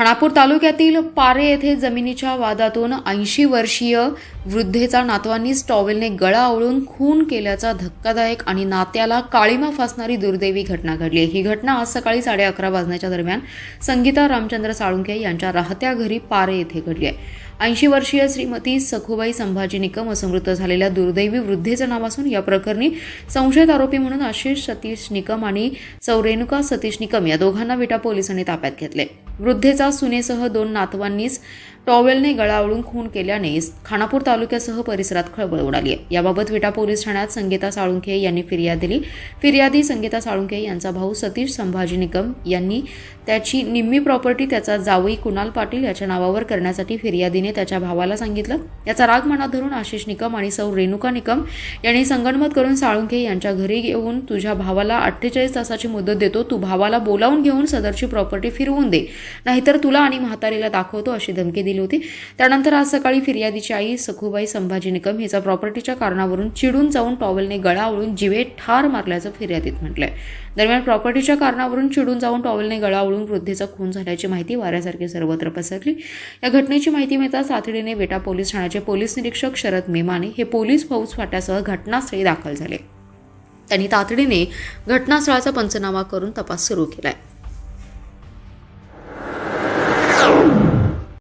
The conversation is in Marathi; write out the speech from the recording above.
खानापूर तालुक्यातील पारे येथे जमिनीच्या वादातून ऐंशी वर्षीय वृद्धेचा नातवांनीच टॉवेलने गळा आवळून खून केल्याचा धक्कादायक आणि नात्याला काळीमा फासणारी दुर्दैवी घटना घडली. ही घटना आज सकाळी साडे अकरा वाजण्याच्या दरम्यान संगीता रामचंद्र साळुंके यांच्या राहत्या घरी पारे येथे घडली आहे. ऐंशी वर्षीय श्रीमती सखुबाई संभाजी निकम असं मृत झालेल्या दुर्दैवी वृद्धेचं नाव असून या प्रकरणी संशयित आरोपी म्हणून आशिष सतीश निकम आणि सौरेणुका सतीश निकम या दोघांना विटा पोलिसांनी ताब्यात घेतले. वृद्धेचा सुनेसह दोन नातवांनीच टॉवेलने गळावळून खून केल्याने खानापूर तालुक्यासह परिसरात खळबळ उडाली आहे. याबाबत विटा पोलीस ठाण्यात संगीता साळुंखे यांनी फिर्याद दिली. फिर्यादी संगीता साळुंखे यांचा भाऊ सतीश संभाजी निकम यांनी त्याची निम्मी प्रॉपर्टी त्याचा जावई कुणाल पाटील याच्या नावावर करण्यासाठी फिर्यादीने त्याच्या भावाला सांगितलं. याचा राग मनात धरून आशिष निकम आणि सौ रेणुका निकम यांनी संगणमत करून साळुंखे यांच्या घरी येऊन तुझ्या भावाला अठ्ठेचाळीस तासाची मुदत देतो. तू भावाला बोलावून घेऊन सदरची प्रॉपर्टी फिरवून दे. नाहीतर तुला आणि म्हातारीला दाखवतो अशी धमकी दिली होती. त्यानंतर आज सकाळी फिर्यादीची आई सखुबाई संभाजी निकम हिचा प्रॉपर्टीच्या कारणावरून चिडून जाऊन टॉवेलने गळावळून जिवे ठार मारल्याचं फिर्यादीत म्हटलंय. दरम्यान प्रॉपर्टीच्या कारणावरून चिडून जाऊन टॉवेलने गळावळून वृद्धेचा खून झाल्याची माहिती वाऱ्यासारखी सर्वत्र पसरली. या घटनेची माहिती मिळताच तातडीने वेटा पोलीस ठाण्याचे पोलीस निरीक्षक शरद मेमाने हे पोलीस फौज फाट्यासह घटनास्थळी दाखल झाले. त्यांनी तातडीने घटनास्थळाचा पंचनामा करून तपास सुरू केला आहे